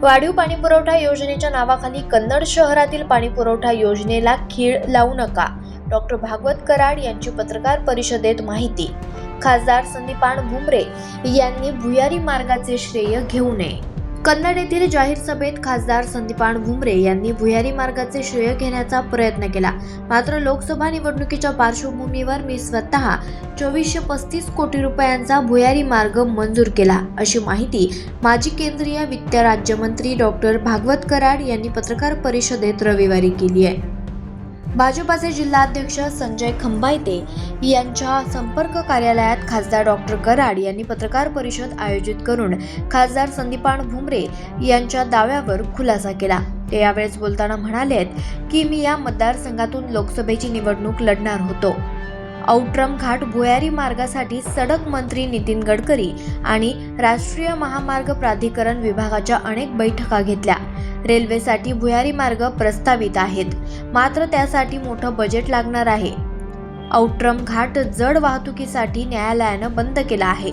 वाढीव पाणीपुरवठा योजनेच्या नावाखाली कन्नड शहरातील पाणीपुरवठा योजनेला खीळ लावू नका. डॉक्टर भागवत कराड यांची पत्रकार परिषदेत माहिती. खासदार संदीपान भुमरे यांनी भुयारी मार्गाचे श्रेय घेऊ नये. कन्नड येथील जाहीर सभेत खासदार संदीपान भुमरे यांनी भुयारी मार्गाचे श्रेय घेण्याचा प्रयत्न केला. मात्र लोकसभा निवडणुकीच्या पार्श्वभूमीवर मी स्वतः चोवीसशे पस्तीस कोटी रुपयांचा भुयारी मार्ग मंजूर केला अशी माहिती माजी केंद्रीय वित्त राज्यमंत्री डॉक्टर भागवत कराड यांनी पत्रकार परिषदेत रविवारी केली आहे. भाजपाचे जिल्हाध्यक्ष संजय खंबायते यांच्या संपर्क कार्यालयात खासदार डॉक्टर कराड यांनी पत्रकार परिषद आयोजित करून खासदार संदीपान भुमरे यांच्या दाव्यावर खुलासा केला. ते यावेळेस बोलताना म्हणालेत की मी या मतदारसंघातून लोकसभेची निवडणूक लढणार होतो. औट्रम घाट भुयारी मार्गासाठी सडक मंत्री नितीन गडकरी आणि राष्ट्रीय महामार्ग प्राधिकरण विभागाच्या अनेक बैठका घेतल्या. रेल्वेसाठी भुयारी मार्ग प्रस्तावित आहेत. मात्र त्यासाठी मोठं बजेट लागणार आहे. औट्रम घाट जड वाहतुकीसाठी न्यायालयानं बंद केला आहे.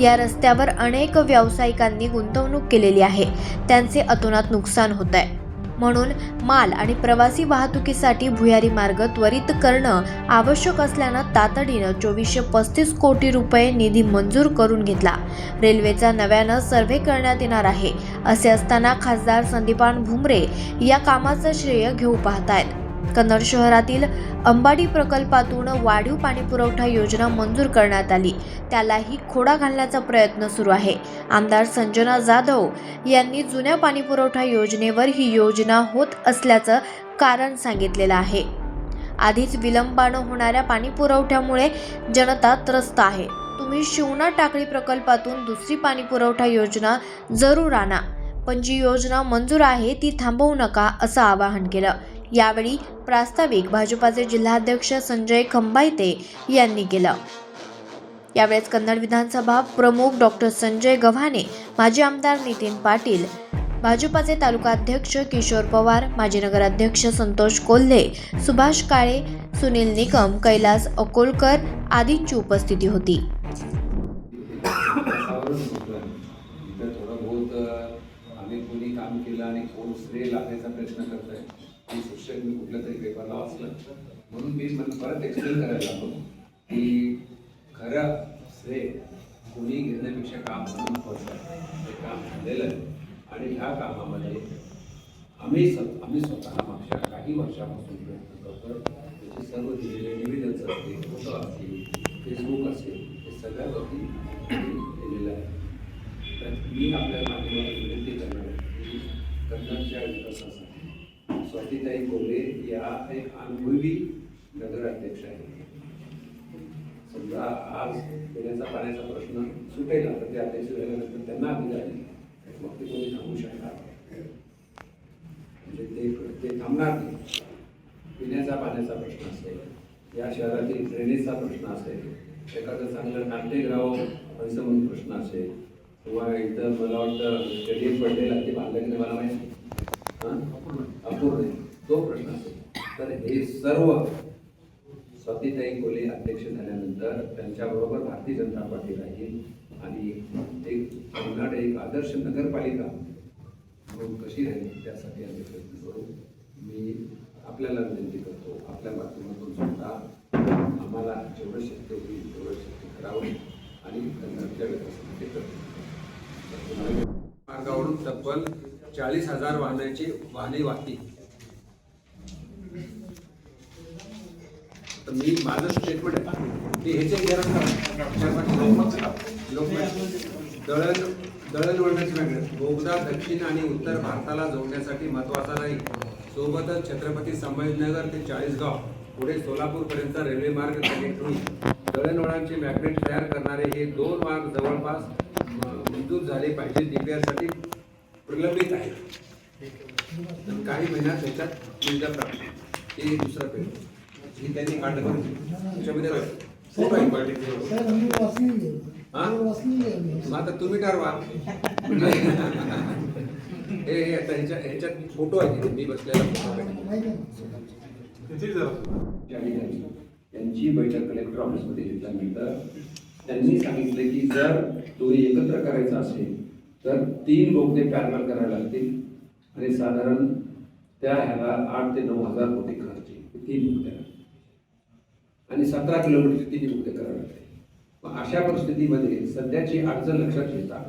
या रस्त्यावर अनेक व्यावसायिकांनी गुंतवणूक केलेली आहे. त्यांचे अतोनात नुकसान होत आहे म्हणून माल आणि प्रवासी वाहतुकीसाठी भुयारी मार्ग त्वरित करणं आवश्यक असल्यानं तातडीनं चोवीसशे पस्तीस कोटी रुपये निधी मंजूर करून घेतला. रेल्वेचा नव्यानं सर्व्हे करण्यात येणार आहे असे असताना खासदार संदीपान भुमरे या कामाचं श्रेय घेऊ पाहतायत. कन्नड शहरातील अंबाडी प्रकल्पातून वाढीव पाणीपुरवठा योजना मंजूर करण्यात आली. त्यालाही खोडा घालण्याचा प्रयत्न सुरू आहे. आमदार संजना जाधव यांनी जुन्या पाणीपुरवठा योजनेवर ही योजना होत असल्याचं कारण सांगितलेलं आहे. आधीच विलंबानं होणाऱ्या पाणीपुरवठ्यामुळे जनता त्रस्त आहे. तुम्ही शिवना टाकळी प्रकल्पातून दुसरी पाणीपुरवठा योजना जरूर आणा. पण जी योजना मंजूर आहे ती थांबवू नका असं आवाहन केलं. यावेळी प्रास्ताविक भाजपाचे जिल्हाध्यक्ष संजय खंबायते यांनी केलं. यावेळेस कन्नड विधानसभा प्रमुख डॉक्टर संजय गव्हाणे माजी आमदार नितीन पाटील भाजपाचे तालुकाध्यक्ष किशोर पवार माजी नगराध्यक्ष संतोष कोल्हे सुभाष काळे सुनील निकम कैलास अकोलकर आदींची उपस्थिती होती. थोडं बहुत आम्ही कोणी काम केलं आणि कोण श्रेय लागायचा क्वेश्चन मी कुठल्या तरी पेपरला वाचलं. म्हणून मी मला परत एक्सप्लेन करायला लागलो की खरं श्रेय कोणी घेण्यापेक्षा काम म्हणून पडतं ते काम झालेलं आहे. आणि ह्या कामामध्ये आम्ही स आम्ही स्वतः मागच्या काही वर्षापासून प्रयत्न करतो. त्याचे सर्व दिलेले निवेदन्स असतील फोटो असतील फेसबुक असेल हे सगळ्या बाबतीत केलेलं आहे तर मी आपल्या माध्यमातून विनंती करणार आहे की कन्नडच्या विकासासाठी स्वातीताई कोल्हे या एक अनुभवी नगराध्यक्ष आहेत समजा आज पिण्याचा पाण्याचा प्रश्न सुटेल तर ते अध्यक्ष झाल्यानंतर त्यांना आम्ही झाली मग ते कोणी थांबू शकणार म्हणजे ते ते थांबणार नाही. पिण्याचा पाण्याचा प्रश्न असेल या शहरातील ड्रेनेजचा प्रश्न असेल एखादं चांगलं नाट्यग्राव व्हायचं म्हणून प्रश्न असेल किंवा इथं मला वाटतं स्टेडियम पडलेला ते बांधलं की नाही मला माहिती. अपूर्ण तो प्रश्न असेल तर हे सर्व स्वातीताई कोले अध्यक्ष झाल्यानंतर त्यांच्याबरोबर भारतीय जनता पार्टी राहील आणि एक कन्नड एक आदर्श नगरपालिका म्हणून कशी राहील त्यासाठी आम्ही प्रयत्न करू. मी आपल्याला विनंती करतो आपल्या माध्यमातून सुद्धा आम्हाला जेवढं शक्य होईल तेवढं शक्य करावं आणि कन्नडच्या विकासासाठी करतो. मार्गावरून तब्बल चाळीस हजार वाहनाची वाहने वाहती तर मी माझं स्टेटमेंट आहे. ह्याचे दळण दळणवळणाची मॅग्नेट बोगदा दक्षिण आणि उत्तर भारताला जोडण्यासाठी महत्त्वाचा नाही. सोबतच छत्रपती संभाजीनगर ते चाळीसगाव. पुढे सोलापूरपर्यंत रेल्वे मार्ग कनेक्ट होईल. दळणवळणाचे मॅग्नेट तयार करणारे हे दोन मार्ग जवळपास म- मंजूर झाले पाहिजे DPR प्रलंबित आहेत तर काही महिन्यात त्याच्यात निविदा प्राप्त हे दुसरं पेपर. ही त्यांनी काढलं त्याच्यामध्ये. फोटो आहे हा? आहे. मग आता तुम्ही ठरवा. हे हे आता ह्याच्या ह्याच्यात फोटो आहे मी बसलेला फोटो आहे. आहे. त्यांची बैठक कलेक्टर ऑफिसमध्ये घेतल्यानंतर त्यांनी सांगितले की जर तो एकत्र करायचा असेल तर तीन बोगदे पॅरल करावे लागतील. आणि साधारण त्या ह्याला आठ ते नऊ हजार कोटी खर्च. येईल तीन बोगद्याला आणि सतरा किलोमीटरचे तिन्ही बोगदे करावे लागतील. मग अशा परिस्थितीमध्ये सध्याची अडचण लक्षात घेता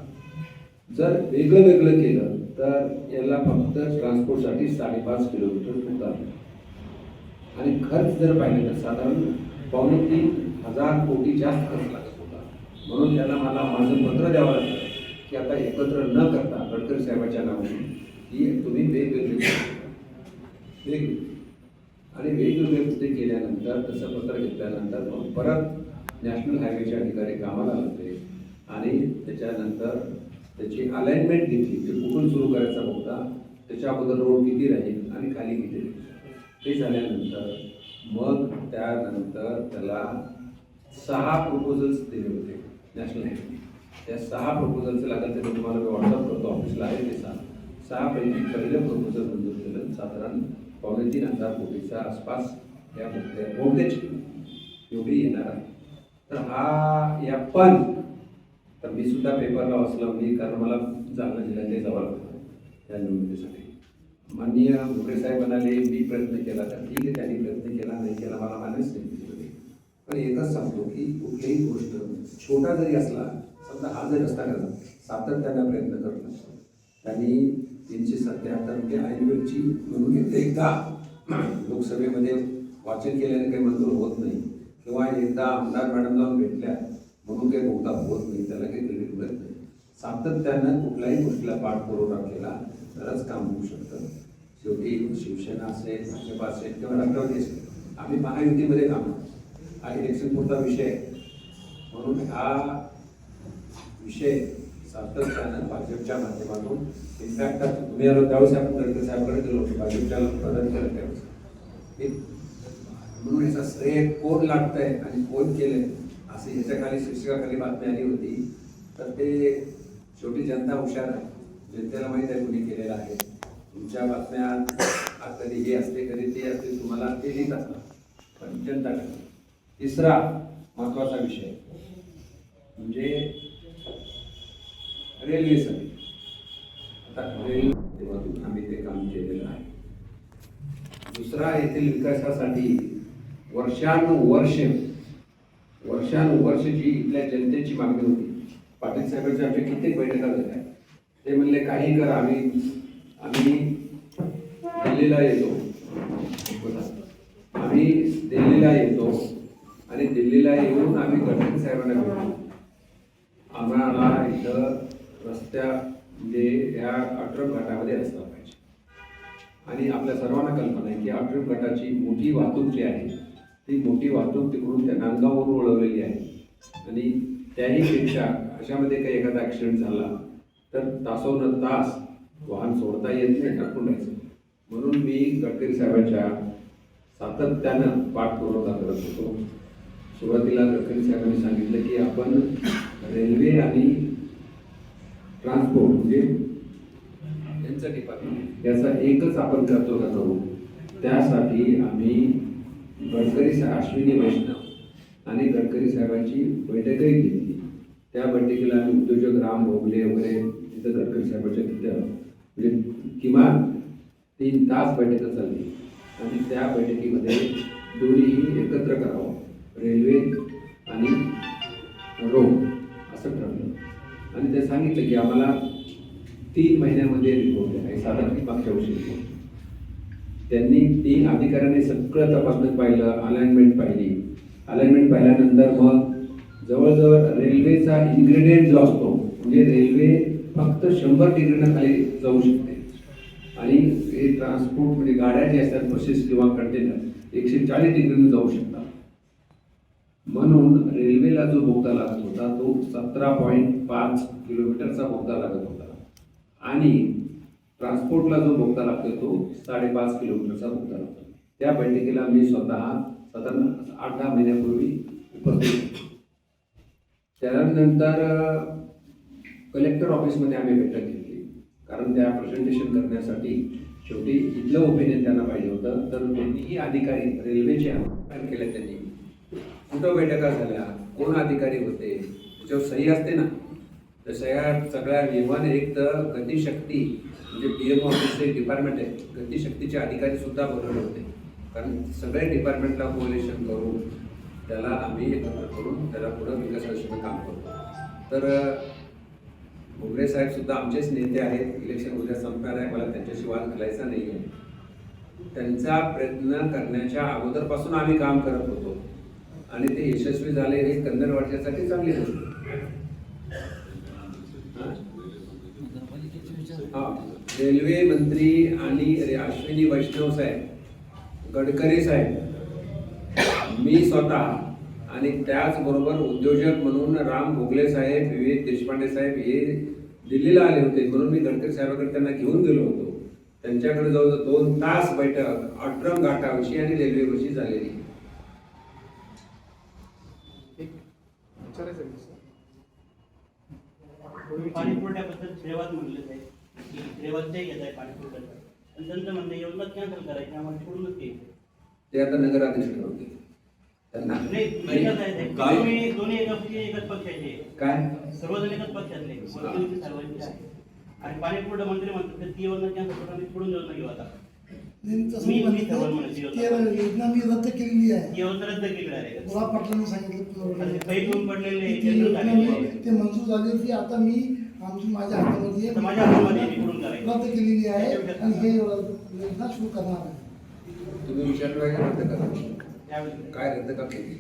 जर वेगळं वेगळं केलं तर याला फक्त ट्रान्सपोर्टसाठी साडेपाच किलोमीटर होतात आणि खर्च जर पाहिलं तर साधारण पावणे तीन हजार कोटी जास्त खर्च लागत. होता म्हणून त्याला मला माझं पत्र द्यावं लागतं की आता एकत्र न करता गडकरी साहेबाच्या नावाने ही तुम्ही वेगवेगळे वेगळी आणि वेगवेगळे मुद्दे केल्यानंतर तसं पत्र घेतल्यानंतर मग परत नॅशनल हायवेचे अधिकारी कामाला लागले आणि त्याच्यानंतर त्याची अलाइनमेंट घेतली. ते कुठून सुरू करायचा होता त्याच्या अगोदर रोड किती राहील आणि खाली किती राहील. ते झाल्यानंतर मग त्यानंतर त्याला सहा प्रपोजल्स दिले होते नॅशनल हायवे. त्या सहा प्रपोजलचं लागेल ते मी तुम्हाला मी व्हॉट्सअप करतो ऑफिसला आहे ते सहा. सहापैकी पहिलं प्रपोजल मंजूर केलं साधारण पावणे तीन हजार कोटीच्या आसपास या बोगद्याची एवढी येणार आहे. तर हा या पण तर मी सुद्धा पेपरला वाचलं मी कारण मला जालना जिल्ह्यातले जावं लागतं त्या निवडणुकीसाठी. माननीय मुखरे साहेब म्हणाले मी प्रयत्न केला तर ठीक आहे त्यांनी प्रयत्न केला नाही केला मला मानच नाही. पण एकच सांगतो की कुठलीही गोष्ट छोटा जरी असला समजा हा जरी रस्ता सातत्यानं प्रयत्न करतो त्यांनी तीनशे सत्याहत्तर रुपये आयुर्वेदची म्हणून एकदा एकदा लोकसभेमध्ये वाचन केल्याने काही मंजूर होत नाही. किंवा एकदा आमदार मॅडम जाऊन भेटल्या म्हणून काही बहुता होत नाही त्याला काही क्रेडिट मिळत नाही. सातत्यानं कुठल्याही गोष्टीला पाठपुरवठा केला तरच काम होऊ शकतं. शेवटी शिवसेना असेल भाजप असेल किंवा राष्ट्रवादी असेल आम्ही महायुतीमध्ये काम करतो. हा इलेक्शन पुरता विषय म्हणून हा विषय सातत्यानं भाजपच्या माध्यमातून इनफॅक्ट आता तुम्ही आलो त्यावेळेस आपण गडकरी साहेबांकडे गेलो होतो. भाजपच्या प्रदान करत त्यावेळेस. म्हणून याचा श्रेय कोण लागतंय आणि कोण केलंय असं ह्याच्याखाली शीर्षकाखाली बातमी आली होती. तर ते शेवटी जनता हुशार आहे. जनतेला माहीत आहे कुणी केलेलं आहे. तुमच्या बातम्या कधी हे असते कधी ते असते तुम्हाला ते लिहित असतात पण जनता तिसरा महत्त्वाचा विषय. म्हणजे रेल्वेसाठी आता रेल्वे आम्ही ते काम केलेलं आहे. दुसरा येथील विकासासाठी वर्षानुवर्ष वर्षानुवर्षची इथल्या जनतेची मागणी होती पाटील साहेबांच्या आमच्या कित्येक बैठका झाल्या. ते म्हणले काही करा आम्ही आम्ही दिल्लीला येतो. आम्ही दिल्लीला येतो आणि दिल्लीला येऊन आम्ही गडकरी साहेबांना भेटतो आम्हाला इथं रस्त्या म्हणजे या अट्रप घाटामध्ये असला पाहिजे. आणि आपल्या सर्वांना कल्पना आहे की अठरक घाटाची मोठी वाहतूक जी आहे ती मोठी वाहतूक तिकडून त्या नांदगाववरून वळवलेली आहे. आणि त्याही पेक्षा अशामध्ये काही एखादा ॲक्सिडेंट झाला तर तासोन तास वाहन सोडता येत नाही टाकून राहायचं म्हणून मी गडकरी साहेबांच्या सातत्यानं पाठपुरवठा करत होतो. सुरुवातीला गडकरी साहेबांनी सांगितलं की आपण रेल्वे आणि ट्रान्सपोर्ट म्हणजे यांचं डिपार्टमेंट याचा एकच आपण करतो का करू त्यासाठी आम्ही गडकरी सा अश्विनी वैष्णव आणि गडकरी साहेबांची बैठकही घेतली. त्या बैठकीला आम्ही उद्योजक राम भोगले वगैरे तिथं गडकरी साहेबांच्या तिथं म्हणजे किमान तीन तास बैठक चालली. आणि त्या बैठकीमध्ये दोन्हीही एकत्र करावं. रेल्वे आणि सांगितलं की आम्हाला तीन महिन्यामध्ये रिपोर्ट द्या. साधारण मागच्या वर्षी रिपोर्ट त्यांनी तीन अधिकाऱ्यांनी सगळं तपासणं पाहिलं अलाइनमेंट पाहिली. अलाइनमेंट पाहिल्यानंतर मग जवळजवळ रेल्वेचा इन्ग्रेडियंट जो असतो म्हणजे रेल्वे फक्त शंभर डिग्रीनं खाली जाऊ शकते. आणि हे ट्रान्सपोर्ट म्हणजे गाड्या ज्या असतात बसेस किंवा कंटेनर एकशे चाळीस डिग्रीनं जाऊ शकतात. म्हणून रेल्वेला जो बोगदा होता तो सतरा पॉईंट पाच किलोमीटरचा बोगदा लागत होता. आणि ट्रान्सपोर्टला जो बोगदा लागतो तो साडेपाच किलोमीटरचा बोगदा लागतो त्या बैठकीला मी स्वतः साधारण आठ दहा महिन्यापूर्वी उपस्थित त्यानंतर कलेक्टर ऑफिसमध्ये आम्ही बैठक घेतली. कारण त्या प्रेझेंटेशन करण्यासाठी शेवटी इथलं ओपिनियन त्यांना पाहिजे होतं. तर दोन्हीही अधिकारी रेल्वेचे केले त्यांनी. कुठं बैठका झाल्या? कोण अधिकारी होते. त्याच्यावर सही असते ना? तर या सगळ्या विमान एक तर गतिशक्ती म्हणजे पी एम ऑफिसचे डिपार्टमेंट आहे गतिशक्तीचे अधिकारी सुद्धा बनवले होते. कारण सगळ्या डिपार्टमेंटला कोलेशन करून त्याला आम्ही एकत्र करून त्याला पुढं विकासाचं काम करतो. तर भोगरे साहेब सुद्धा आमचेच नेते आहेत. इलेक्शन उद्या संपणार आहे. मला त्यांच्याशी वाद घालायचा नाही आहे त्यांचा प्रयत्न करण्याच्या अगोदरपासून आम्ही काम करत होतो. आणि ते यशस्वी झाले हे कन्नड वाटण्यासाठी चांगली गोष्ट हा. रेल्वे मंत्री आणि अश्विनी वैष्णव साहेब गडकरी साहेब मी स्वतः आणि त्याचबरोबर उद्योजक म्हणून राम भोगले साहेब विवेक देशपांडे साहेब हे दिल्लीला आले होते. म्हणून मी गडकरी साहेबांकडे त्यांना घेऊन गेलो होतो. त्यांच्याकडे जवळजवळ दोन तास बैठक अट्रम घाटाविषयी आणि रेल्वेविषयी झालेली. पाणी पुरवठ्याबद्दल श्रेवाद म्हणलं आहे की श्रेवादच्याही घेत आहे पाणी पुरवठ्याचं पण त्यांचं म्हणणं योजना कॅन्सल करायची आम्हाला तिकडूनच घ्यायचं ते आता नगराध्यक्ष ठरवतील. त्यांना. नाही एकच आहे ते. काय? तुम्ही दोन्ही एकाच एकच पक्षाचे. काय? सर्वजण एकच पक्षातले. सर्वांचे आहे आणि पाणी पुरवठा मंत्री म्हणतात की ती योजना कॅन्सल करून आम्ही पुढून योजना घेऊ आता. योजना. मी रद्द केलेली ती आहे योजना रद्द केली आहे गुलाब पाटलांनी सांगितलं ते मंजूर झाली होती. आता मी आमची माझ्या हातामध्ये? रद्द केलेली आहे. आणि हे योजना सुरू करणार आहे. तुम्ही विचारलं रद्द करा काय रद्द का केली?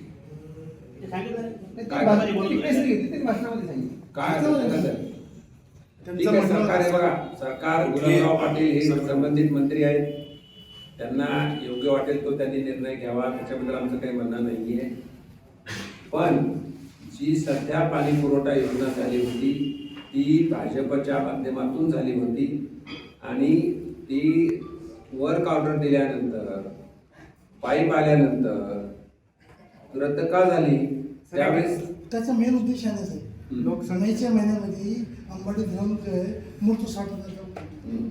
काय- सरकार आहे बघा. सरकार गुलाबराव पाटील हे संबंधित मंत्री आहेत. त्यांना योग्य वाटेल तो त्यांनी निर्णय घ्यावा त्याच्याबद्दल आमचं काही म्हणणं नाही आहे पण जी सध्या पाणी पुरवठा योजना झाली होती ती भाजपच्या माध्यमातून झाली होती आणि ती वर्क ऑर्डर दिल्यानंतर पाईप आल्यानंतर रद्द का झाली त्यावेळेस त्याचा मेन उद्देश आहे. लोकसभेच्या महिन्यामध्ये अंबाडी धरण मूर्त साठ हजार हम्म.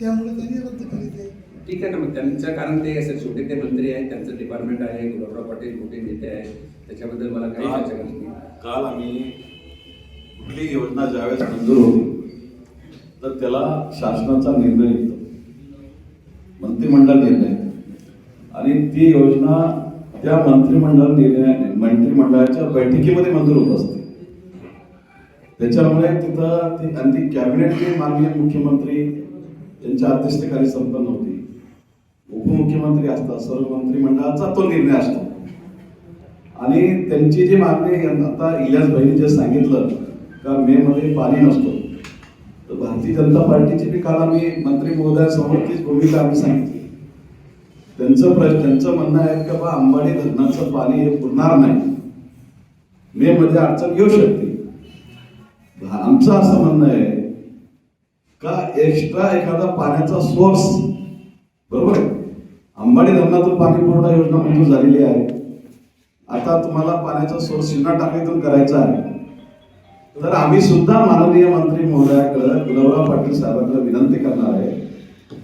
त्यामुळे त्यांनी रद्द केली ते ठीक आहे ना मग त्यांचं कारण ते असेल शेवटी ते मंत्री आहेत त्यांचं डिपार्टमेंट आहे गुलाबराव पाटील मोठे नेते आहेत त्याच्याबद्दल मला काही काल चर्चा करायची नाही. काल आम्ही कुठली योजना ज्यावेळेस मंजूर होती तर त्याला शासनाचा निर्णय येतो. मंत्रिमंडळ निर्णय आणि ती योजना त्या मंत्रिमंडळ निर्णय मंत्रिमंडळाच्या बैठकीमध्ये मंजूर होत असते. त्याच्यामुळे तिथं ती आणि ती कॅबिनेट जी माननीय मुख्यमंत्री यांच्या अध्यक्षतेखाली संपन्न होती. उपमुख्यमंत्री असतात सर्व मंत्रिमंडळाचा तो निर्णय असतो. आणि त्यांची जी मागणी आता इलियास भाईने जे सांगितलं का मे मध्ये पाणी नसतो. तर भारतीय जनता पार्टीची बी काल आम्ही मंत्री महोदयासमोर तीच भूमिका आम्ही सांगितली. त्यांचं प्र त्यांचं म्हणणं आहे की बा अंबाडी धरणाचं पाणी हे पुरणार नाही. मे मध्ये अडचण येऊ शकते. आमचं असं म्हणणं आहे का एक्स्ट्रा एखादा पाण्याचा सोर्स बरोबर आहे? अंबाडी धरणातून पाणी पुरवठा योजना मंजूर झालेली आहे. आता तुम्हाला पाण्याचा सोर्स शिना टाकळीतून करायचा आहे. तर आम्ही सुद्धा माननीय मंत्री महोदयाकडे गुलाबराव पाटील साहेबांकडे विनंती करणार आहे.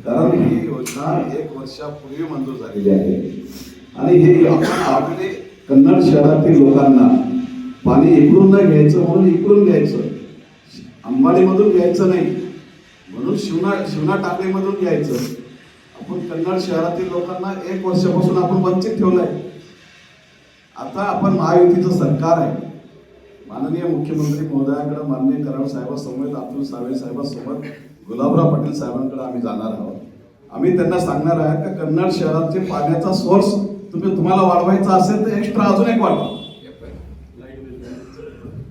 कारण ही योजना एक वर्षापूर्वी मंजूर झालेली आहे. आणि हे आपण आपले कन्नड शहरातील लोकांना पाणी इकडून न घ्यायचं म्हणून इकडून घ्यायचं. अंबाडीमधून घ्यायचं नाही. म्हणून शिवना शिवना टाकळीमधून घ्यायचं. आपण कन्नड शहरातील लोकांना एक वर्षापासून आपण वंचित ठेवलंय. आता आपण महायुतीचं सरकार आहे. माननीय मुख्यमंत्री महोदयाकडे माननीय कराड साहेबांसमवेत अब्दुल सावे साहेबांसोबत गुलाबराव पाटील साहेबांकडे आम्ही जाणार आहोत. आम्ही त्यांना सांगणार आहे का कन्नड शहराचे पाण्याचा सोर्स तुम्ही तुम्हाला वाढवायचा असेल तर एक्स्ट्रा अजून एक वाढवा.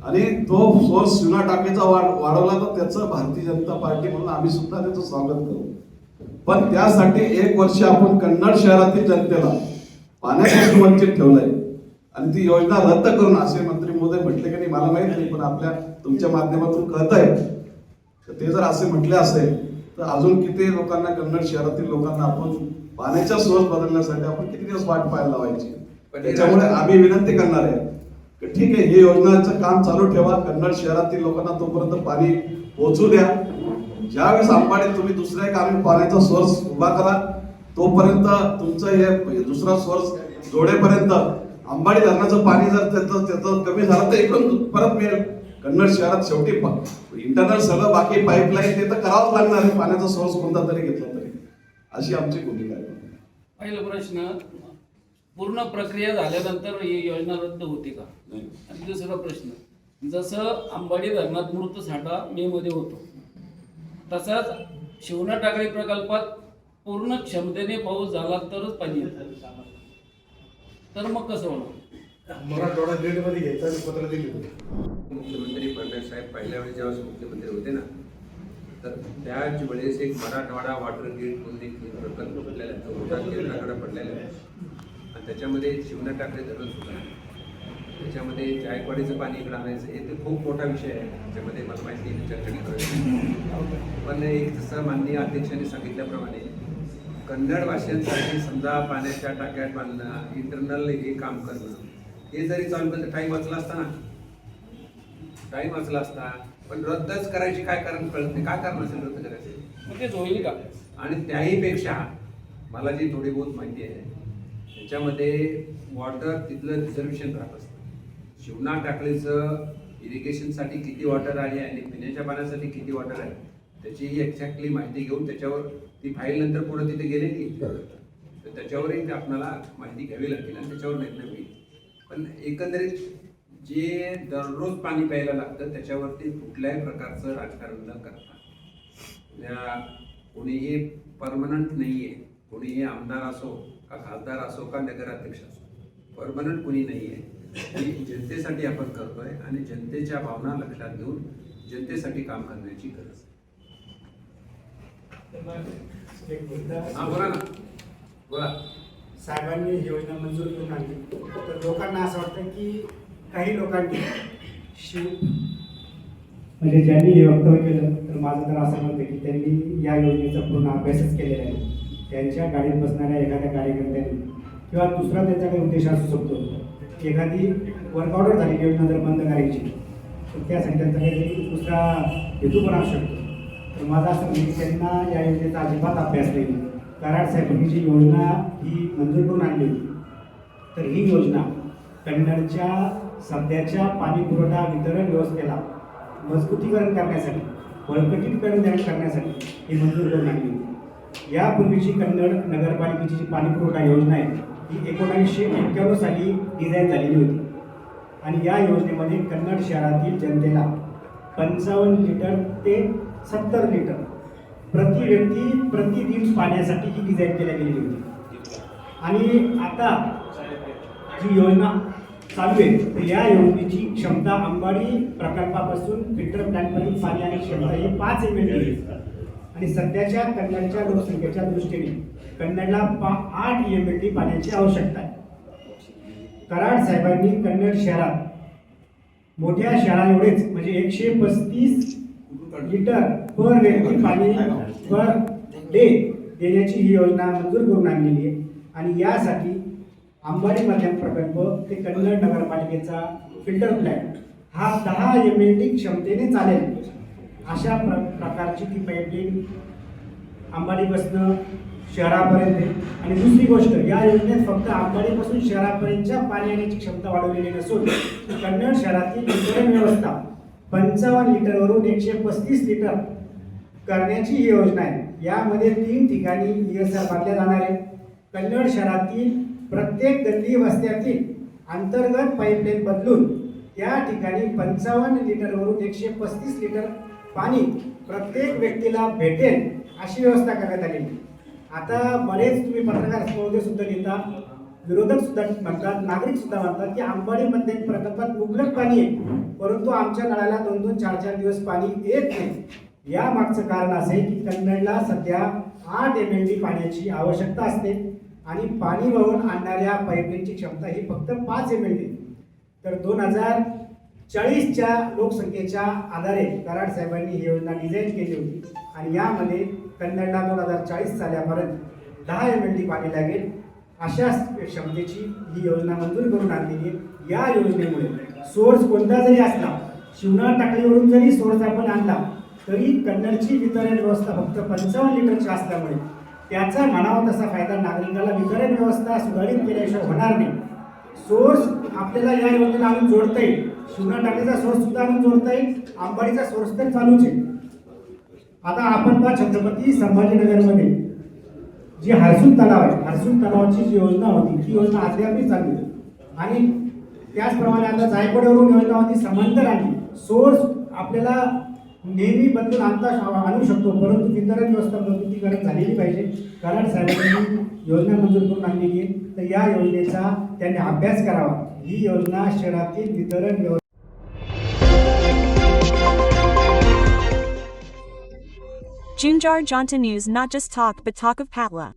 आणि तो सोर्स चुना टाकेचा वाढ वाढवला तर त्याचं भारतीय जनता पार्टी म्हणून आम्ही सुद्धा त्याचं स्वागत करू. पण त्यासाठी एक वर्ष आपण कन्नड शहरातील जनतेला पाण्यापासून वंचित ठेवलंय. आणि ती योजना रद्द करून असे मंत्री महोदय म्हटले की नाही मला माहीत नाही पण आपल्या तुमच्या माध्यमातून कळत आहे तर ते जर असे म्हटले असेल तर अजून किती लोकांना कन्नड शहरातील लोकांना आपण पाण्याच्या सोर्स बदलण्यासाठी आपण किती दिवस वाट पाहायला लावायची? पण हे त्याच्यामुळे आम्ही विनंती करणार आहे. की ठीक आहे ही योजनाचं काम चालू ठेवा. कन्नड शहरातील लोकांना तोपर्यंत पाणी पोहोचू द्या. ज्यावेळेस अंबाडीत तुम्ही दुसऱ्या एक आम्ही पाण्याचा सोर्स उभा करा तोपर्यंत तुमचं हे दुसरा सोर्स जोडेपर्यंत अंबाडी धरणाचं पाणी जर त्याचं त्याचं कमी झालं तर इकडून परत मिळेल कन्नड शहरात शेवटी इंटरनल सगळं बाकी पाईपलाईन ते तर करावंच लागणार आहे. पाण्याचा सोर्स कोणता तरी घेतला तरी. अशी आमची भूमिका आहे. पहिला प्रश्न पूर्ण प्रक्रिया झाल्यानंतर ही योजना रद्द होती का. आणि दुसरा प्रश्न जसं अंबाडी धरणात मृत साठा मे मध्ये होतो तसाच शिवना टाकळी प्रकल्पात पूर्ण क्षमतेने पाऊस झाला तरच पाणी येतं. तर मग कसं होणार मराठवाडा ग्रेडमध्ये घ्यायचं आणि पत्र दिली मुख्यमंत्री फडणवीस साहेब पहिल्या वेळेस जेव्हा मुख्यमंत्री होते ना तर त्याच वेळेस एक मराठवाडा वॉटर ग्रीड म्हणून एक प्रकल्प पडलेला आहे तो मोठा केंद्राकडे पडलेला आहे आणि त्याच्यामध्ये शिवना टाकले धरण सुद्धा आहे. त्याच्यामध्ये जायकवाडीचं पाणी इकडं आणायचं हे तर खूप मोठा विषय आहे. त्याच्यामध्ये मला माहिती आहे चर्चा करायची पण एक जसं माननीय अध्यक्षांनी सांगितल्याप्रमाणे कन्नड भाषांसाठी समजा पाण्याच्या टाक्यात बांधणं इंटरनल हे काम करणं हे जरी चालू केलं तर टाईम वाचला असता ना? टाईम वाचला असता. पण रद्दच करायची काय कारण कळत नाही? काय कारण असेल रद्द करायचं? मग तेच होईल का? आणि त्याही पेक्षा मला जी थोडी बहुत माहिती आहे त्याच्यामध्ये वॉटर तिथलं रिझर्वेशन राहत असतं. शिवना टाकळीचं इरिगेशनसाठी किती वॉटर आहे आणि पिण्याच्या पाण्यासाठी किती वॉटर आहे त्याची एक्झॅक्टली माहिती घेऊन त्याच्यावर ती फाईल नंतर पुढे तिथे गेलेली तर त्याच्यावरही ते आपल्याला माहिती घ्यावी लागेल आणि त्याच्यावर निर्णय होईल. पण एकंदरीत जे दररोज पाणी प्यायला लागतं त्याच्यावरती कुठल्याही प्रकारचं राजकारण न करता. कोणीही परमनंट नाही आहे कोणीही आमदार असो का खासदार असो का नगराध्यक्ष असो परमनंट कोणी नाही आहे ही जनतेसाठी आपण करतोय आणि जनतेच्या भावना लक्षात घेऊन जनतेसाठी काम करण्याची गरज. आहे एक मुद्दा हा बोला ना. बोला. साहेबांनी योजना मंजूर करून आणली. तर लोकांना असं वाटतं की काही लोकांनी शिव म्हणजे ज्यांनी हे वक्तव्य केलं तर माझं तर असं आहे की त्यांनी या योजनेचा पूर्ण अभ्यासच केलेला आहे. त्यांच्या गाडीत बसणाऱ्या एखाद्या कार्यकर्त्यांनी किंवा दुसरा त्यांचा काही उद्देश असू शकतो. एखादी वर्क ऑर्डर झालेली योजना जर बंद करायची तर त्यासाठी त्यांचा काहीतरी दुसरा हेतू पण असू शकतो. तर माझा असं म्हणजे त्यांना या योजनेचा अजिबात अभ्यास नाही. कराड साहेबांनी जी योजना ही मंजूर करून आणली होती तर ही योजना कन्नडच्या सध्याच्या पाणी पुरवठा वितरण व्यवस्थेला मजबूतीकरण करण्यासाठी बळकटीकरण करण्यासाठी ही मंजूर करून आणली. होती यापूर्वीची कन्नड नगरपालिकेची जी पाणी पुरवठा योजना आहे ही एकोणीसशे एक्क्याण्णव साली डिझाईन झालेली होती. आणि या योजनेमध्ये कन्नड शहरातील जनतेला पंचावन्न लिटर ते सत्तर लिटर प्रति व्यक्ती प्रतिदिन पाण्यासाठी ही डिझाईन केल्या गेलेली होती. आणि आता जी योजना चालू आहे तर या योजनेची क्षमता अंबाडी प्रकल्पापासून फिल्टर प्लॅनपर्यंत पाणी आणि क्षमता ही पाच एम एल आणि सध्याच्या कन्नडच्या लोकसंख्येच्या दृष्टीने कन्नडला पा आठ एम एल टी पाण्याची आवश्यकता आहे. कराड साहेबांनी कन्नड शहरात मोठ्या शहरा एवढेच म्हणजे एकशे पस्तीस लिटर पर व्यक्ती पाणी पर डे देण्याची ही योजना मंजूर करून आणलेली आहे. आणि यासाठी अंबाडी मध्यम प्रकल्प ते कन्नड नगरपालिकेचा फिल्टर प्लॅन्ट हा दहा एम एल टी क्षमतेने चालेल. अशा प्र प्रकारची ती पाईपलाईन अंबाडीपासनं शहरापर्यंत आहे. आणि दुसरी गोष्ट या योजनेत फक्त अंबाडीपासून शहरापर्यंतच्या पाणी येण्याची क्षमता वाढवलेली नसून कन्नड शहरातील वितरण व्यवस्था पंचावन्न लिटरवरून एकशे पस्तीस लिटर करण्याची ही योजना आहे यामध्ये तीन ठिकाणी ई बांधल्या जाणार आहे कन्नड शहरातील प्रत्येक गल्ली वस्त्यातील अंतर्गत पाईपलाईन बदलून या ठिकाणी पंचावन्न लिटरवरून एकशे पस्तीस लिटर पाणी प्रत्येक व्यक्तीला भेटेल अशी व्यवस्था करण्यात आलेली आता बरेच तुम्ही पत्रकार महोदय सुद्धा लिहिता विरोधक सुद्धा म्हणतात नागरिक सुद्धा म्हणतात की अंबाडीमध्ये प्रकल्पात मुबलक पाणी आहे परंतु आमच्या नळाला दोन दोन चार चार दिवस पाणी येत नाही. या मागचं कारण असे की कन्नडला सध्या आठ एम एल डी पाण्याची आवश्यकता असते आणि पाणी वाहून आणणाऱ्या पाईपलाईनची क्षमता ही फक्त पाच एम एल डी तर दोन हजार चाळीसच्या लोकसंख्येच्या आधारे कराड साहेबांनी ही योजना डिझाईन केली होती. आणि यामध्ये कन्नडला दोन हजार चाळीस साल्यापर्यंत दहा एम एल टी पाणी लागेल. अशा क्षमतेची ही योजना मंजूर करून आणलेली आहे. या योजनेमुळे सोर्स कोणता जरी असला शिवना टाकळीवरून जरी सोर्स आपण आणला तरी कन्नडची वितरण व्यवस्था फक्त पंचावन्न लिटरची असल्यामुळे त्याचा म्हणावा तसा फायदा नागरिकाला वितरण व्यवस्था सुधारित केल्याशिवाय होणार नाही. सोर्स आपल्याला या योजनेला आणून जोडता येईल. शिवना टाकळीचा सोर्स सुद्धा आणून जोडता येईल. आंबाडीचा सोर्स तर चालूच आहे. आता आपण पहा छत्रपती संभाजीनगरमध्ये जी हरसून तलाव आहे हरसून तलावाची जी योजना होती ती योजना अद्यापही चालू आहे. आणि त्याचप्रमाणे आता जायकवाडीवरून योजना होती समांतर आणली सोर्स आपल्याला नेहमी बदलून आणता आणू शकतो परंतु वितरण व्यवस्था मजबूतीकरण झालेली पाहिजे. कारण साहेबांनी योजना मंजूर करून आणलेली आहे. तर या योजनेचा त्यांनी अभ्यास करावा. ही योजना शहरातील वितरण व्यवस्था Junjar Jonta News not just talk but talk of Patla.